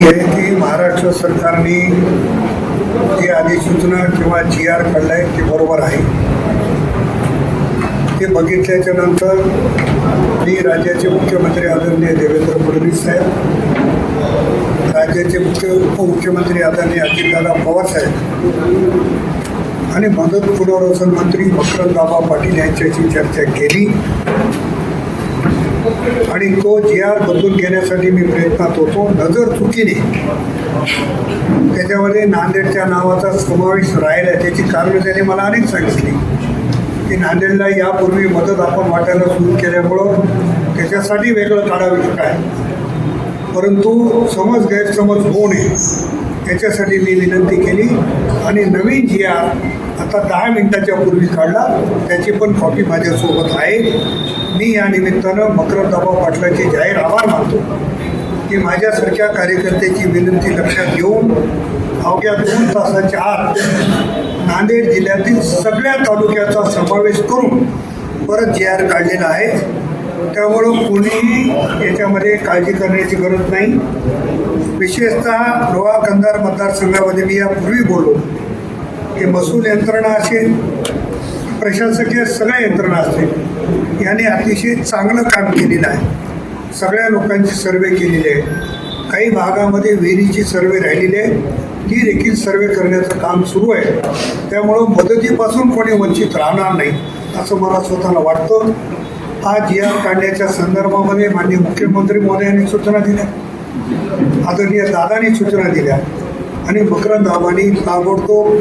आहे की महाराष्ट्र सरकारने जी अधिसूचना किंवा जी आर काढलाय ते बरोबर आहे. ते बघितल्याच्या नंतर मी राज्याचे मुख्यमंत्री आदरणीय देवेंद्र फडणवीस साहेब राज्याचे मुख्य उपमुख्यमंत्री आदरणीय अजितदादा पवार साहेब आणि मदत पुनर्वसन मंत्री मकरंदाबा पाटील यांच्याशी चर्चा केली. आणि तो जी आर बदलून घेण्यासाठी मी प्रयत्नात होतो नजर चुकीने. त्याच्यामध्ये नांदेडच्या नावाचा समावेश राहिला त्याची कारणं त्याने मला अनेक सांगितली. की नांदेडला यापूर्वी मदत आपण वाटायला सुरू केल्यामुळं त्याच्यासाठी वेगळं काढावे काय परंतु समज गैरसमज होऊ नये. याच्यासाठी मी विनंती केली आणि नवीन जी आर आता दहा मिनिटाच्या पूर्वी काढला त्याची पण कॉपी माझ्यासोबत आहे. मी या निमित्तानं मकरंदाबा पाटलाचे जाहीर आभार मानतो. की माझ्यासारख्या कार्यकर्त्याची विनंती लक्षात घेऊन अवघ्या दोन तासाच्या आत नांदेड जिल्ह्यातील सगळ्या तालुक्याचा समावेश करून परत जी आर काढलेला आहे. त्यामुळं कोणीही याच्यामध्ये काळजी करण्याची गरज नाही. विशेषतः लोहा कंधार मतदारसंघामध्ये मी यापूर्वी बोललो. की महसूल यंत्रणा असेल प्रशासकीय सगळ्या यंत्रणा असतील याने अतिशय चांगलं काम केलेलं आहे. सगळ्या लोकांची सर्वे केलेली आहे काही भागामध्ये विहिरीची सर्वे राहिलेली आहे ती देखील सर्वे करण्याचं काम सुरू आहे. त्यामुळं मदतीपासून कोणी वंचित राहणार नाही असं मला स्वतःला वाटतं. हा जी आर काढण्याच्या संदर्भामध्ये माननीय मुख्यमंत्री महोदयांनी सूचना दिल्या. आदरणीय दादानी सूचना दिल्या. आणि मकरंद आबांनी ताबडतोब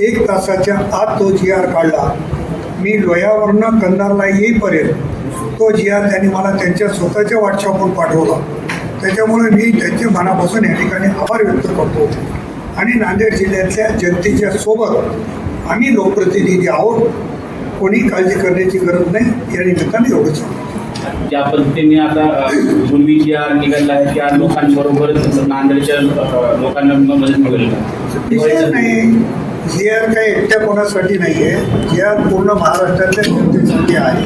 एक तासाच्या आत तो जी आर काढला. मी लोह्यावरनं कंधारला येईपर्यंत तो जी आर त्यांनी मला त्यांच्या स्वतःच्या व्हॉट्सअपवर पाठवला. त्याच्यामुळे मी त्यांच्या मनापासून या ठिकाणी आभार व्यक्त करतो. आणि नांदेड जिल्ह्यातल्या जनतेच्या सोबत आम्ही लोकप्रतिनिधी आहोत. कोणी काळजी करण्याची गरज नाही या निमित्ताने एवढंच ज्या पद्धतीने आता पूर्वी जी आर निघाला आहे त्या लोकांबरोबर नांदेडच्या लोकांना मदत मिळेल. नाही. जी आर काही एकट्या कोणासाठी नाही आहे जी आर पूर्ण महाराष्ट्रातल्या जनतेसाठी आहे.